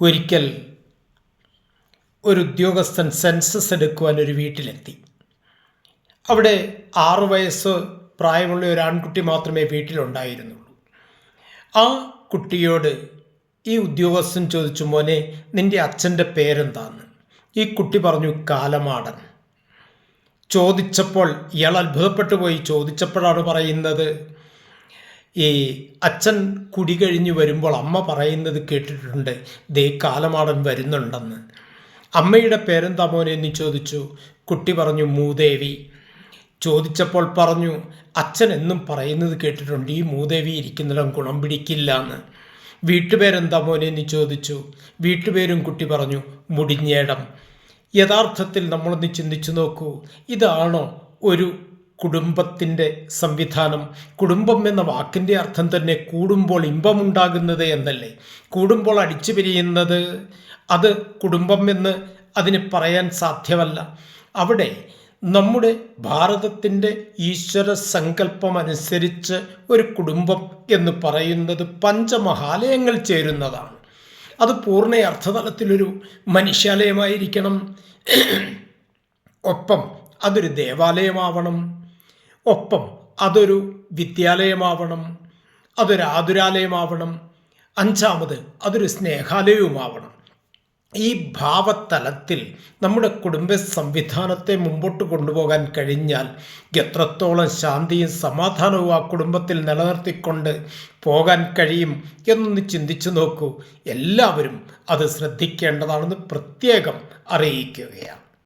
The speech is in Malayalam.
ഒരിക്കൽ ഒരു ഉദ്യോഗസ്ഥൻ സെൻസസ് എടുക്കുവാൻ ഒരു വീട്ടിലെത്തി. അവിടെ ആറു വയസ്സ് പ്രായമുള്ള ഒരു ആൺകുട്ടി മാത്രമേ വീട്ടിലുണ്ടായിരുന്നുള്ളൂ. ആ കുട്ടിയോട് ഈ ഉദ്യോഗസ്ഥൻ ചോദിച്ചു മോനെ നിന്റെ അച്ഛന്റെ പേരെന്താന്ന്? ഈ കുട്ടി പറഞ്ഞു കാലമാടൻ. ചോദിച്ചപ്പോൾ ഇയാൾ അത്ഭുതപ്പെട്ടു പോയി. ചോദിച്ചപ്പോഴാണ് പറയുന്നത് ഈ അച്ഛൻ കുടി കഴിഞ്ഞ് വരുമ്പോൾ അമ്മ പറയുന്നത് കേട്ടിട്ടുണ്ട് ദേ കാലമാടൻ വരുന്നുണ്ടെന്ന്. അമ്മയുടെ പേരെന്താ എന്ന് ചോദിച്ചു. കുട്ടി പറഞ്ഞു മൂദേവി. ചോദിച്ചപ്പോൾ പറഞ്ഞു അച്ഛൻ എന്നും പറയുന്നത് കേട്ടിട്ടുണ്ട് ഈ മൂദേവി ഇരിക്കുന്നിടം ഗുണം പിടിക്കില്ല എന്ന് വീട്ടുപേരെന്താ മോനെ എന്ന് ചോദിച്ചു. വീട്ടുപേരും കുട്ടി പറഞ്ഞു മുടിഞ്ഞേടം. യഥാർത്ഥത്തിൽ നമ്മളൊന്ന് ചിന്തിച്ചു നോക്കൂ ഇതാണോ ഒരു കുടുംബത്തിന്റെ സംവിധാനം കുടുംബം എന്ന വാക്കിന്റെ അർത്ഥം തന്നെ കൂടുമ്പോൾ ഇമ്പമുണ്ടാകുന്നത് എന്നല്ലേ? കൂടുമ്പോൾ അടിച്ചു പിരിയുന്നത് അത് കുടുംബം എന്ന് അതിന് പറയാൻ സാധ്യമല്ല. അവിടെ നമ്മുടെ ഭാരതത്തിന്റെ ഈശ്വര സങ്കല്പം അനുസരിച്ച് ഒരു കുടുംബം എന്ന് പറയുന്നത് പഞ്ചമഹാലയങ്ങൾ ചേരുന്നതാണ്. അത് പൂർണ അർത്ഥതലത്തിലൊരു മനുഷ്യാലയമായിരിക്കണം. ഒപ്പം അതൊരു ദേവാലയമാവണം. ഒപ്പം അതൊരു വിദ്യാലയമാവണം അതൊരു ആതുരാലയമാവണം അഞ്ചാമത് അതൊരു സ്നേഹാലയവുമാവണം. ഈ ഭാവതലത്തിൽ നമ്മുടെ കുടുംബ സംവിധാനത്തെ മുമ്പോട്ട് കൊണ്ടുപോകാൻ കഴിഞ്ഞാൽ എത്രത്തോളം ശാന്തിയും സമാധാനവും ആ കുടുംബത്തിൽ നിലനിർത്തിക്കൊണ്ട് പോകാൻ കഴിയും എന്നൊന്ന് ചിന്തിച്ചു നോക്കൂ. എല്ലാവരും അത് ശ്രദ്ധിക്കേണ്ടതാണെന്ന് പ്രത്യേകം അറിയിക്കുകയാണ്.